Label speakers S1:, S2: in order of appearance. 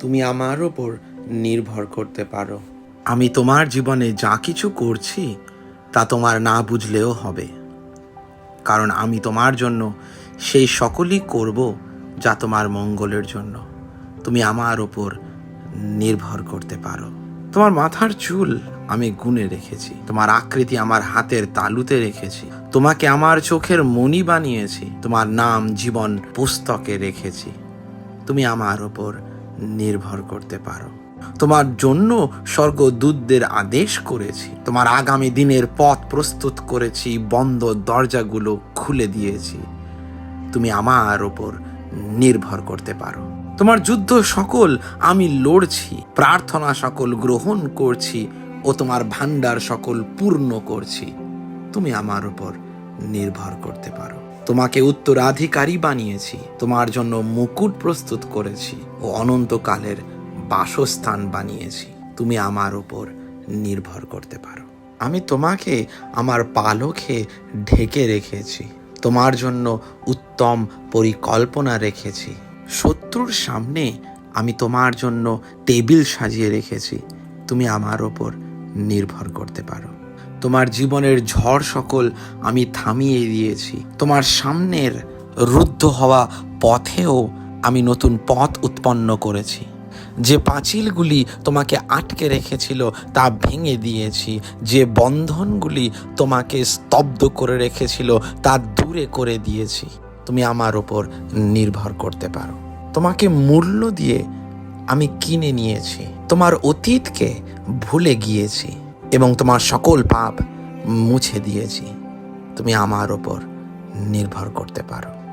S1: তুমি আমার ওপর নির্ভর করতে পারো। আমি তোমার জীবনে যা কিছু করছি, তা তোমার না বুঝলেও হবে। কারণ আমি তোমার জন্য সেই সকলই করব যা তোমার মঙ্গলের জন্য। তুমি আমার ওপর নির্ভর করতে পারো। তোমার মাথার চুল আমি গুনে রেখেছি। তোমার আকৃতি আমার হাতের তালুতে রেখেছি। তোমাকে আমার চোখের মণি বানিয়েছি। তোমার নাম জীবন পুস্তকে রেখেছি। তুমি আমার ওপর নির্ভর করতে পারো। তোমার জন্য স্বর্গদূতদের আদেশ করেছি। তোমার আগামী দিনের পথ প্রস্তুত করেছি, বন্ধ দরজাগুলো খুলে দিয়েছি। তুমি আমার ওপর নির্ভর করতে পারো। তোমার যুদ্ধ সকল আমি লড়ছি, প্রার্থনা সকল গ্রহণ করছি ও তোমার ভান্ডার সকল পূর্ণ করছি। তুমি আমার উপর নির্ভর করতে পারো। তোমাকে উত্তরাধিকারী বানিয়েছি, তোমার জন্য মুকুট প্রস্তুত করেছি ও অনন্তকালের বাসস্থান বানিয়েছি। তুমি আমার উপর নির্ভর করতে পারো। আমি তোমাকে আমার পালকে ঢেকে রেখেছি, তোমার জন্য উত্তম পরিকল্পনা রেখেছি। শত্রুর সামনে আমি তোমার জন্য টেবিল সাজিয়ে রেখেছি, তুমি আমার ওপর নির্ভর করতে পারো। তোমার জীবনের ঝড় সকল আমি থামিয়ে দিয়েছি। তোমার সামনের রুদ্ধ হওয়া পথেও আমি নতুন পথ উৎপন্ন করেছি। যে পাঁচিলগুলি তোমাকে আটকে রেখেছিল, তা ভেঙে দিয়েছি। যে বন্ধনগুলি তোমাকে স্তব্ধ করে রেখেছিল, তা দূরে করে দিয়েছি। তুমি আমার ওপর নির্ভর করতে পারো। তোমাকে মূল্য দিয়ে আমি কিনে নিয়েছি। তোমার অতীতকে ভুলে গিয়েছি এবং তোমার সকল পাপ মুছে দিয়েছি। তুমি আমার ওপর নির্ভর করতে পারো।